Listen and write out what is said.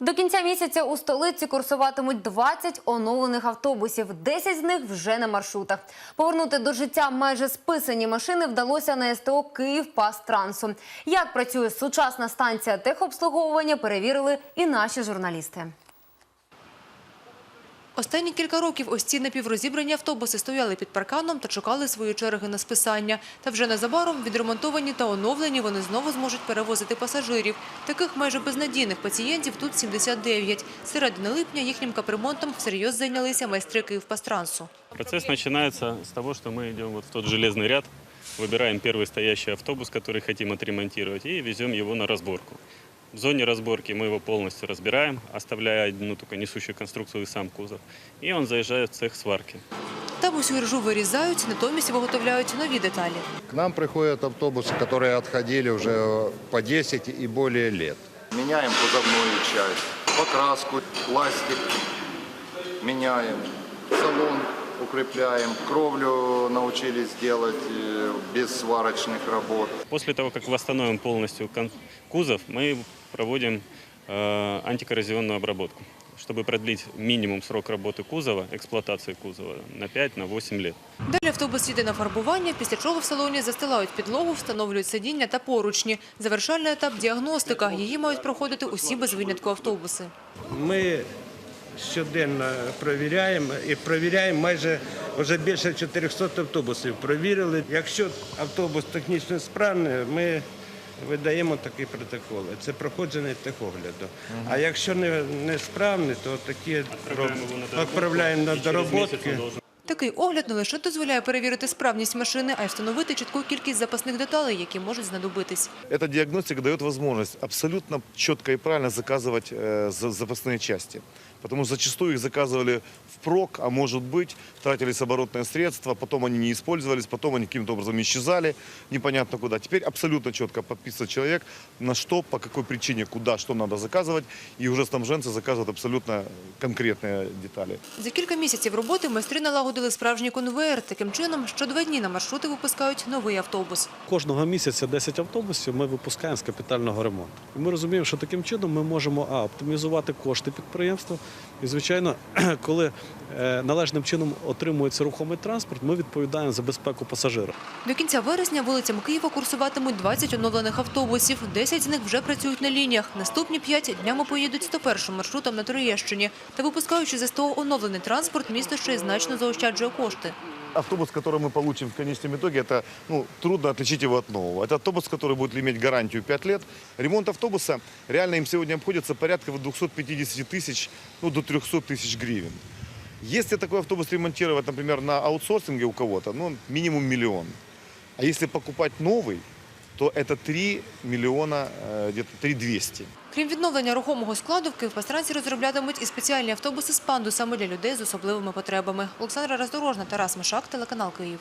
До кінця місяця у столиці курсуватимуть 20 оновлених автобусів. 10 з них вже на маршрутах. Повернути до життя майже списані машини вдалося на СТО «Київпастрансу». Як працює сучасна станція техобслуговування, перевірили і наші журналісти. Останні кілька років ось ці напіврозібрані автобуси стояли під парканом та чекали свої черги на списання. Та вже незабаром відремонтовані та оновлені вони знову зможуть перевозити пасажирів. Таких майже безнадійних пацієнтів тут 79. З середини липня їхнім капремонтом всерйоз зайнялися майстри Київпастрансу. Процесс начинается с того, что мы идем вот в тот железный ряд, выбираем первый стоящий автобус, который хотим отремонтировать, и везем его на разборку. В зоне разборки мы его полностью разбираем, оставляя одну только несущую конструкцию и сам кузов. И он заезжает в цех сварки. Там усю ржу вирізають, натомість виготовляють нові деталі. К нам приходят автобусы, которые отходили уже по 10 и более лет. Меняем кузовную часть, покраску, пластик меняем, салон укрепляем, кровлю научились делать э, без сварочных работ. После того, как восстановим полностью кон- кузов, мы проводим э, антикоррозионную обработку, чтобы продлить минимум срок работы кузова, эксплуатации кузова на 5-8 лет. Далі автобус їде на фарбування, після чого в салоні застилають підлогу, встановлюють сидіння та поручні. Завершальний етап – діагностика. Її мають проходити усі без винятку автобуси. Ми щоденно перевіряємо і перевіряємо майже вже більше 400 автобусів. Провірили. Якщо автобус технічно справний, ми видаємо такий протокол. Це проходження техогляду. А якщо не, не справний, то такі відправляємо на и через месяц он доработки. должен Такий огляд не лише дозволяє перевірити справність машини, а й встановити чітку кількість запасних деталей, які можуть знадобитись. Эта диагностика дает возможность абсолютно четко и правильно заказывать э, за- запасные части. Потому что зачастую их заказывали впрок, а может быть, тратились оборотные средства, потом они не использовались, потом они каким-то образом исчезали, непонятно куда. Теперь абсолютно четко подписывает человек, на что, по какой причине, куда, что надо заказывать, и уже снабженцы заказывают абсолютно конкретные детали. За кілька місяців роботи майстри налагодили справжній конвейер. Таким чином, що два дні на маршрути випускають новий автобус. Кожного місяця 10 автобусів ми випускаємо з капітального ремонту. І ми розуміємо, що таким чином ми можемо а, оптимізувати кошти підприємства. І, звичайно, коли належним чином отримується рухомий транспорт, ми відповідаємо за безпеку пасажира. До кінця вересня вулицями Києва курсуватимуть 20 оновлених автобусів. 10 з них вже працюють на лініях. Наступні 5 днями поїдуть 101 маршрутом на Троєщині. Та випускаючи з СТО оновлений транспорт, місто ще й значно заощаджує кошти. Автобус, который мы получим в конечном итоге, это ну, трудно отличить его от нового. Это автобус, который будет иметь гарантию 5 лет. Ремонт автобуса реально им сегодня обходится порядка вот 250 тысяч ну, до 300 тысяч гривен. Если такой автобус ремонтировать, например, на аутсорсинге у кого-то, ну, минимум миллион. А если покупать новый, то это 3 миллиона, э, где-то 3 200. Крім відновлення рухомого складу, в Київпастранці розроблятимуть і спеціальні автобуси з пандусами для людей з особливими потребами. Олександра Роздорожна, Тарас Мишак, телеканал Київ.